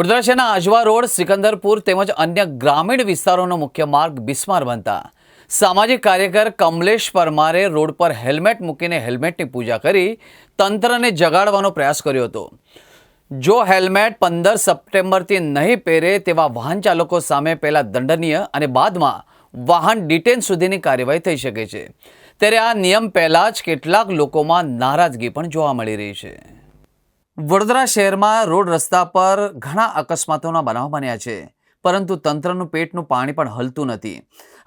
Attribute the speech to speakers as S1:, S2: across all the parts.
S1: Vadodara Ajwa road, સિકંદરપુર તેમજ અન્ય ગ્રામીણ વિસ્તારોનો મુખ્ય માર્ગ બિસ્માર બનતા સામાજિક કાર્યકર કમલેશ પરમારે રોડ પર હેલ્મેટ મૂકીને હેલ્મેટની પૂજા કરી તંત્રને જગાડવાનો પ્રયાસ કર્યો હતો. જો હેલ્મેટ પંદર સપ્ટેમ્બરથી નહીં પહેરે તેવા વાહન ચાલકો સામે પહેલાં દંડનીય અને બાદમાં વાહન ડિટેન સુધીની કાર્યવાહી થઈ શકે છે. ત્યારે આ નિયમ પહેલાં જ કેટલાક લોકોમાં નારાજગી પણ જોવા મળી રહી છે. વડોદરા શહેરમાં રોડ રસ્તા પર ઘણા અકસ્માતોના બનાવ બન્યા છે, પરંતુ તંત્રનું પેટનું પાણી પણ હલતું નથી.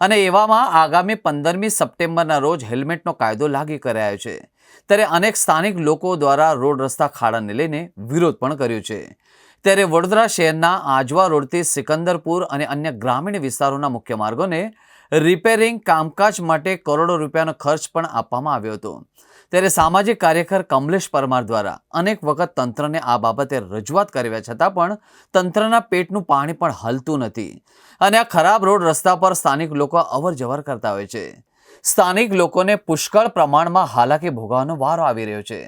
S1: અને એવામાં આગામી પંદરમી સપ્ટેમ્બરના રોજ હેલ્મેટનો કાયદો લાગી કરાયો છે. ત્યારે અનેક સ્થાનિક લોકો દ્વારા રોડ રસ્તા ખાડાને લઈને વિરોધ પણ કર્યો છે. ત્યારે વડોદરા શહેરના આજવા રોડથી સિકંદરપુર અને અન્ય ગ્રામીણ વિસ્તારોના મુખ્ય માર્ગોને રિપેરિંગ કામકાજ માટે કરોડો રૂપિયાનો ખર્ચ પણ આપવામાં આવ્યો હતો. ત્યારે સામાજિક કાર્યકર કમલેશ પરમાર દ્વારા અનેક વખત તંત્રને આ બાબતે રજૂઆત કર્યા છતાં પણ તંત્રના પેટનું પાણી પણ હલતું નથી અને આ ખરાબ રોડ રસ્તા પર સ્થાનિક લોકો અવર જવર કરતા હોય છે. સ્થાનિક લોકોને પુષ્કળ પ્રમાણમાં હાલાકી ભોગવવાનો વારો આવી રહ્યો છે.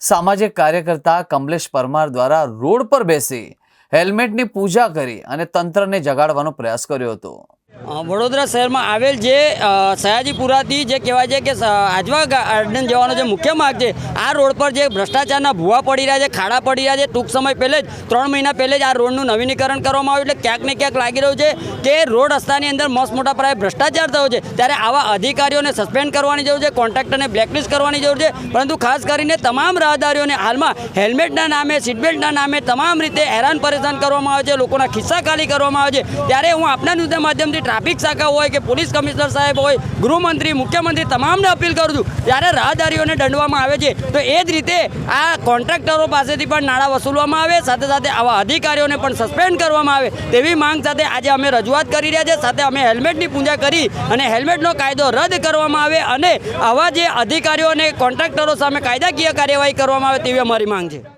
S1: સામાજિક કાર્યકર્તા કમલેશ પરમાર દ્વારા રોડ પર બેસી હેલ્મેટની પૂજા કરી અને તંત્રને જગાડવાનો પ્રયાસ કર્યો હતો.
S2: વડોદરા શહેરમાં આવેલ જે સયાજીપુરાથી જે કહેવાય છે કે આજવા ગાર્ડન જવાનો જે મુખ્ય માર્ગ છે, આ રોડ પર જે ભ્રષ્ટાચારના ભૂવા પડી રહ્યા છે, ખાડા પડી રહ્યા છે, ટૂંક સમય પહેલે જ, ત્રણ મહિના પહેલે જ આ રોડનું નવીનીકરણ કરવામાં આવ્યું એટલે ક્યાંક ને ક્યાંક લાગી રહ્યું છે કે રોડ રસ્તાની અંદર મસ્ત મોટા પ્રાય ભ્રષ્ટાચાર થયો છે. ત્યારે આવા અધિકારીઓને સસ્પેન્ડ કરવાની જરૂર છે કોન્ટ્રાક્ટરને બ્લેકલિસ્ટ કરવાની જરૂર છે. પરંતુ ખાસ કરીને તમામ રાહદારીઓને હાલમાં હેલ્મેટના નામે સીટબેલ્ટના નામે તમામ રીતે હેરાન પરેશાન કરવામાં આવે છે, લોકોના ખિસ્સા ખાલી કરવામાં આવે છે. ત્યારે હું આપના ન્યૂઝના માધ્યમથી ટ્રાફિક શાખા હોય કે પોલીસ કમિશનર સાહેબ હોય, ગૃહમંત્રી, મુખ્યમંત્રી, તમામને અપીલ કરું છું, જ્યારે રાહદારીઓને દંડવામાં આવે છે, તો એ જ રીતે આ કોન્ટ્રાક્ટરો પાસેથી પણ નાણાં વસૂલવામાં આવે, સાથે સાથે આવા અધિકારીઓને પણ સસ્પેન્ડ કરવામાં આવે, તેવી માંગ સાથે આજે અમે રજૂઆત કરી રહ્યા છે, સાથે અમે હેલ્મેટની પૂજા કરી અને હેલ્મેટનો કાયદો રદ કરવામાં આવે અને આવા જે અધિકારીઓ અને કોન્ટ્રાક્ટરો સામે કાયદાકીય કાર્યવાહી કરવામાં આવે તેવી અમારી માંગ છે.